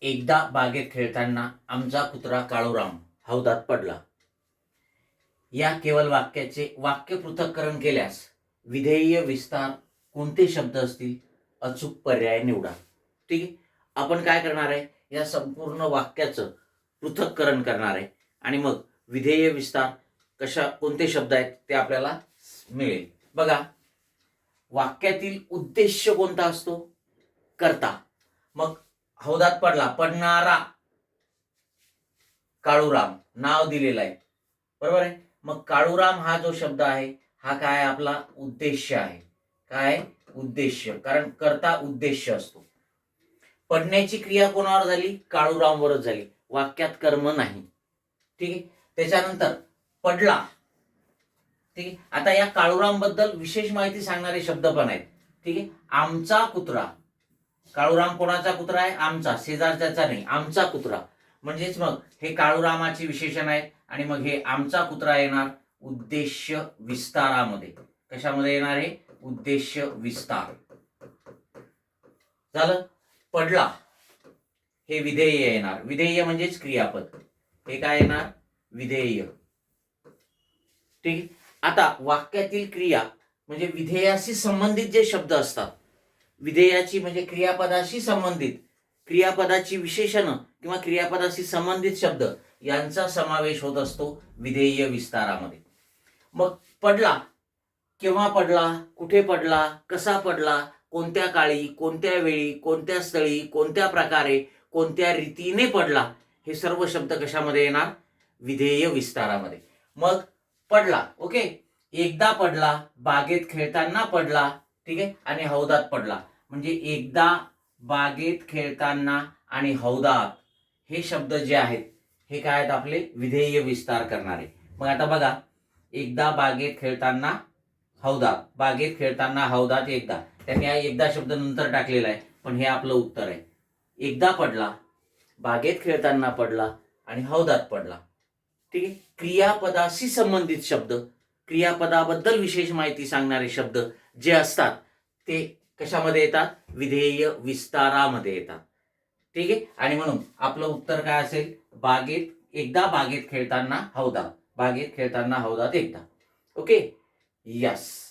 एकदा बागेत खेळताना आमचा कुत्रा काळूराम हौदात पडला. या केवळ वाक्याचे वाक्य पृथक्करण केल्यास विधेय विस्तार कोणते शब्द असतील? अचूक पर्याय निवडा. ठीक आहे? आपण काय करणार आहे? या संपूर्ण वाक्याचं पृथक्करण करणार आहे. आणि मग विधेय विस्तार कशा कोणते शब्द आहेत ते आपल्याला मिळेल. बघा. वाक्यातील उद्देश कोणता असतो? करता. मग हौदात पडला. पडणारा काळूराम नाव दिलेलं आहे. बरोबर आहे? मग काळूराम हा जो शब्द आहे हा काय आपला उद्देश आहे? काय? उद्देश कारण करता उद्देश असतो. पडण्याची क्रिया कोणावर झाली? काळूरामवरच झाली. वाक्यात कर्म नाही. ठीक आहे? त्याच्यानंतर पडला. ठीक आहे? आता या काळूरामबद्दल विशेष माहिती सांगणारे शब्द पण आहेत. ठीक आहे? आमचा कुत्रा. काळूराम कोणाचा कुत्रा आहे? आमचा. शेजारच्याचा नाही. आमचा कुत्रा. म्हणजेच मग हे काळूरामाचे विशेषण आहे आणि मग हे आमचा कुत्रा येणार उद्देश्य विस्तारामध्ये. कशामध्ये येणार आहे उद्देश विस्तार. झालं? पडला. हे विधेय येणार. विधेय म्हणजेच क्रियापद. हे काय येणार? विधेय. ठीक आता वाक्यातील क्रिया म्हणजे विधेयाशी संबंधित जे शब्द असतात विधेयाची म्हणजे क्रियापदाशी संबंधित क्रियापदाची विशेषण किंवा क्रियापदाशी संबंधित शब्द यांचा समावेश होत असतो विधेय विस्तारामध्ये. मग पडला केव्हा पडला कुठे पडला कसा पडला कोणत्या काळी कोणत्या वेळी कोणत्या स्थळी कोणत्या प्रकारे कोणत्या रीतीने पडला हे सर्व शब्द कशामध्ये येणार? विधेय विस्तारामध्ये. मग पडला ओके? एकदा पडला बागेत खेळताना पडला ठीक आहे? आणि हौदात पडला. म्हणजे एकदा बागेत खेळताना आणि हौदात हे शब्द जे आहेत हे काय आहेत आपले? विधेय विस्तार करणारे. मग आता बघा एकदा बागेत खेळताना हौदात बागेत खेळताना हौदात एकदा. त्यांनी हा एकदा शब्द नंतर टाकलेला आहे पण हे आपलं उत्तर आहे. एकदा पडला बागेत खेळताना पडला आणि हौदात पडला. ठीक आहे? क्रियापदाशी संबंधित शब्द क्रियापदाबद्दल विशेष माहिती सांगणारे शब्द जे असतात ते कशामध्ये येतात? विधेय विस्तारामध्ये येतात. ठीक आहे? आणि म्हणून आपलं उत्तर काय असेल? बागेत एकदा बागेत खेळताना हौदा. बागेत खेळताना हौदात एकदा. ओके? यस.